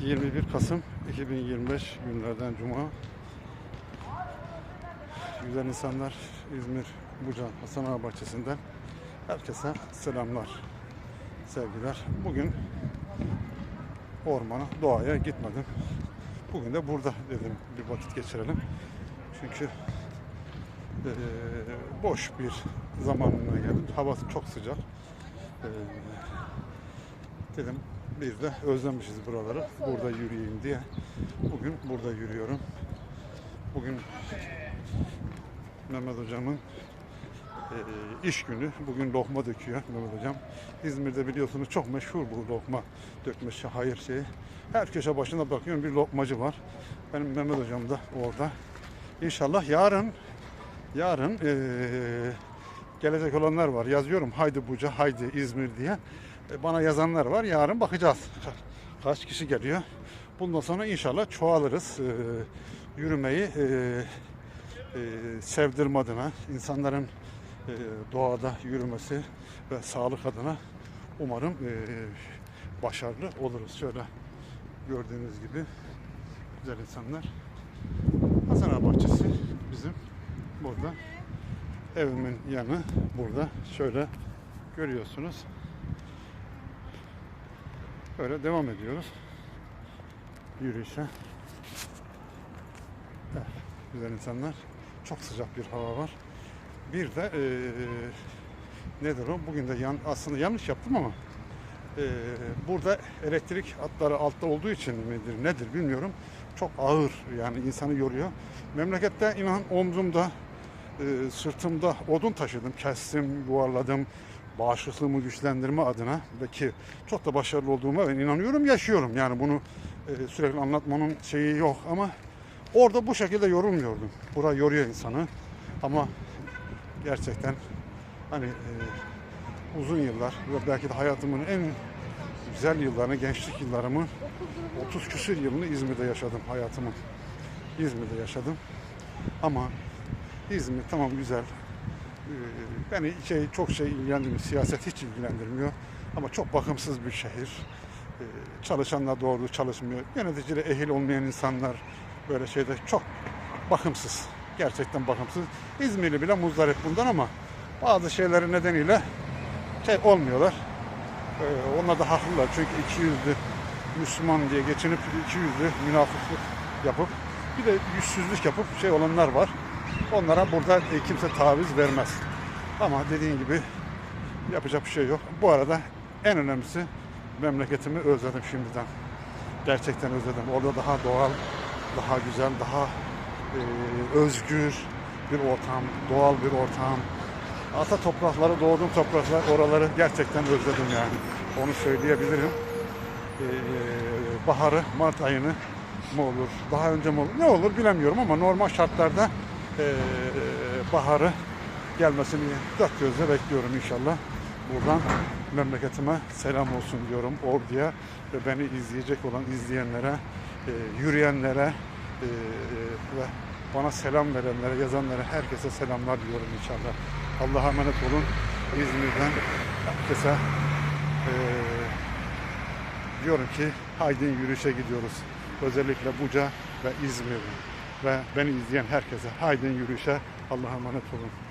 21 Kasım 2025 günlerden Cuma. Güzel insanlar İzmir Buca Hasan Ağa Bahçesi'nden herkese selamlar, sevgiler. Bugün ormana, doğaya gitmedim. Bugün de burada dedim bir vakit geçirelim. Çünkü eee, boş bir zamanına geldim. Hava çok sıcak. Eee, dedim biz de özlemişiz buraları. Burada yürüyeyim diye. Bugün burada yürüyorum. Bugün Mehmet hocamın eee, iş günü. Bugün lokma döküyor Mehmet hocam. İzmir'de biliyorsunuz çok meşhur bu lokma dökme hayır şeyi. Her köşe başına bakıyorum bir lokmacı var. Benim Mehmet hocam da orada. İnşallah yarın yarın eee, gelecek olanlar var. Yazıyorum haydi Buca, haydi İzmir diye. E, Bana yazanlar var. Yarın bakacağız. Ka- Kaç kişi geliyor. Bundan sonra inşallah çoğalırız. Eee, yürümeyi eee, eee, sevdirme adına, insanların eee, doğada yürümesi ve sağlık adına umarım eee, başarılı oluruz. Şöyle gördüğünüz gibi güzel insanlar. Hasan Ağa Bahçesi bizim burada. Evimin yanı burada. Şöyle görüyorsunuz. Böyle devam ediyoruz. Yürüyüşe. Evet, güzel insanlar. Çok sıcak bir hava var. Bir de eee, nedir o? Bugün de yan, aslında yanlış yaptım ama eee, burada elektrik hatları altta olduğu için midir nedir bilmiyorum. Çok ağır yani insanı yoruyor. Memlekette inan omzumda e, sırtımda odun taşıdım, kestim, yuvarladım. Bağışıklığımı güçlendirme adına belki çok da başarılı olduğuma ben inanıyorum, yaşıyorum. Yani bunu e, sürekli anlatmanın şeyi yok ama orada bu şekilde yorulmuyordum. Bura yoruyor insanı ama gerçekten hani e, uzun yıllar ve belki de hayatımın en güzel yıllarını, gençlik yıllarımı 30 küsür yılını İzmir'de yaşadım hayatımın. İzmir'de yaşadım. Ama İzmir tamam güzel. Ee, Beni şey çok şey ilgilendirmiyor. Siyaset hiç ilgilendirmiyor. Ama çok bakımsız bir şehir. Ee, Çalışanlar doğru çalışmıyor. Yöneticiyle ehil olmayan insanlar böyle şeyde çok bakımsız. Gerçekten bakımsız. İzmirli bile muzdarip bundan ama bazı şeyleri nedeniyle şey olmuyorlar. Ee, onlar da haklılar. Çünkü iki yüzlü Müslüman diye geçinip iki yüzlü münafıklık yapıp bir de yüzsüzlük yapıp şey olanlar var. Onlara burada e, kimse taviz vermez. Ama dediğin gibi yapacak bir şey yok. Bu arada en önemlisi memleketimi özledim şimdiden. Gerçekten özledim. Orada daha doğal, daha güzel, daha e, özgür bir ortam, doğal bir ortam. Ata toprakları, doğduğum topraklar, oraları gerçekten özledim yani. Onu söyleyebilirim. Ee, baharı, Mart ayını mı olur, daha önce mi olur, ne olur bilemiyorum ama normal şartlarda ee, baharı gelmesini dört gözle bekliyorum inşallah. Buradan memleketime selam olsun diyorum Ordu'ya ve beni izleyecek olan izleyenlere, e, yürüyenlere e, ve bana selam verenlere, yazanlara herkese selamlar diyorum inşallah. Allah'a emanet olun. İzmir'den herkese e, diyorum ki haydi yürüyüşe gidiyoruz. Özellikle Buca ve İzmir ve beni izleyen herkese haydi yürüyüşe Allah'a emanet olun.